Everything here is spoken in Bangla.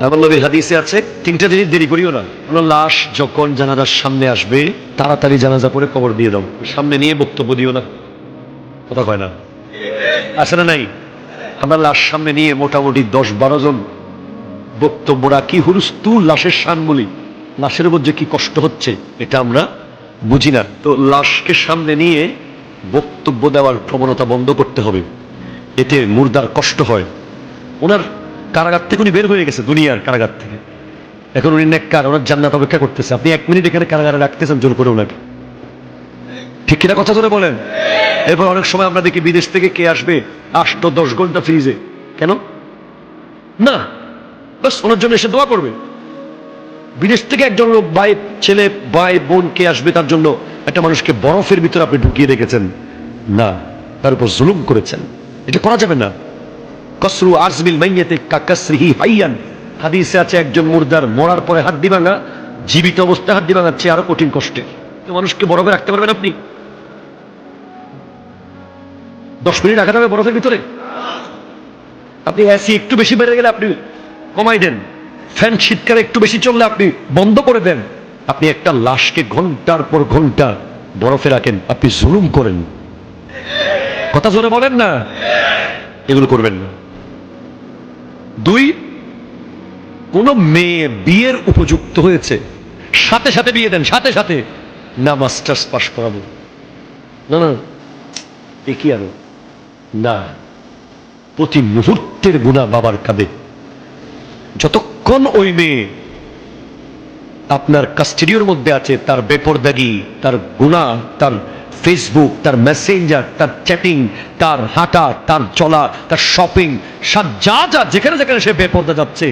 আমার হাদিসে আছে, তিনটা জিনিস দেরি করিও না। কোনো লাশ যখন জানাজার সামনে আসবে, তাড়াতাড়ি জানাজা পরে কবর দিয়ে দাও। সামনে নিয়ে বক্তব্য দিও না। কথা কয় না। আছে না নাই? আমরা লাশ সামনে নিয়ে মোটামুটি দশ বারো জন বক্তব্য রাখি। হুরুস্তুর লাশের শান বলি। লাশের মধ্যে কি কষ্ট হচ্ছে, এটা আমরা বুঝি না। তো লাশকে সামনে নিয়ে বক্তব্য দেওয়ার প্রবণতা বন্ধ করতে হবে। এতে মুর্দার কষ্ট হয়। ওনার কারাগার থেকে উনি বের হয়ে গেছে, দুনিয়ার কারাগার থেকে। এখন উনি নেককার, ওনার জান্নাত অপেক্ষা করতেছে। আপনি এক মিনিট এখানে কারাগারে রাখতেছেন, জোর করে ওনাকে। ঠিক কিনা কথা ধরে বলেন? এরপর অনেক সময় আমরা দেখি বিদেশ থেকে কে আসবে? আষ্ট দশ ঘণ্টা ফ্রিজে কেন? না। বাস ওনার জন্য এসে দোয়া করবে। বিদেশ থেকে একজন লোক, ভাই, ছেলে, ভাই, বোন কে আসবে তার জন্য একটা মানুষকে বরফের ভিতরে আপনি ঢুকিয়ে রেখেছেন। না, তার উপর জুলুম করেছেন। এটা করা যাবে না। কসরু আজমিল মাইয়াতে কাকাসরিহি হাইয়ান। হাদিসে আছে, একজন মুর্দার মরার পরে হাড্ডি ভাঙা, জীবিত অবস্থায় হাড্ডি ভাঙার চেয়ে আরও কঠিন কষ্টে। মানুষকে বরফে রাখতে পারবেন আপনি? দশ মিনিট রাখা যাবে বরফের ভিতরে? আপনি এসি একটু বেশি বেড়ে গেলে আপনি কমাই দেন। ফ্যান শীতকালে একটু বেশি চললে আপনি বন্ধ করে দেন। আপনি একটা লাশকে ঘণ্টার পর ঘণ্টা বরফে রাখেন, আপনি জুলুম করেন। কথা জোরে বলেন না। এগুলো করবেন না। দুই, কোন মেয়ে বিয়ের উপযুক্ত হয়েছে, সাথে সাথে বিয়ে দেন, সাথে সাথে না মাস্টার্স পাস করাবো। না না, এ কি আরও? না, প্রতি মুহূর্তের গুণা বাবার কাঁধে। যতক্ষণ ওই মেয়ে আপনার কাস্টেডিওর মধ্যে আছে, তার বেপর বেপরদাগি, তার গুণা, তার ফেসবুক তার মেসেঞ্জার তার চ্যাটিং তার হাঁটা, তার চলা, তার শপিং সব যা যা যেখানে যেখানে সে বেপর্দা যাচ্ছে।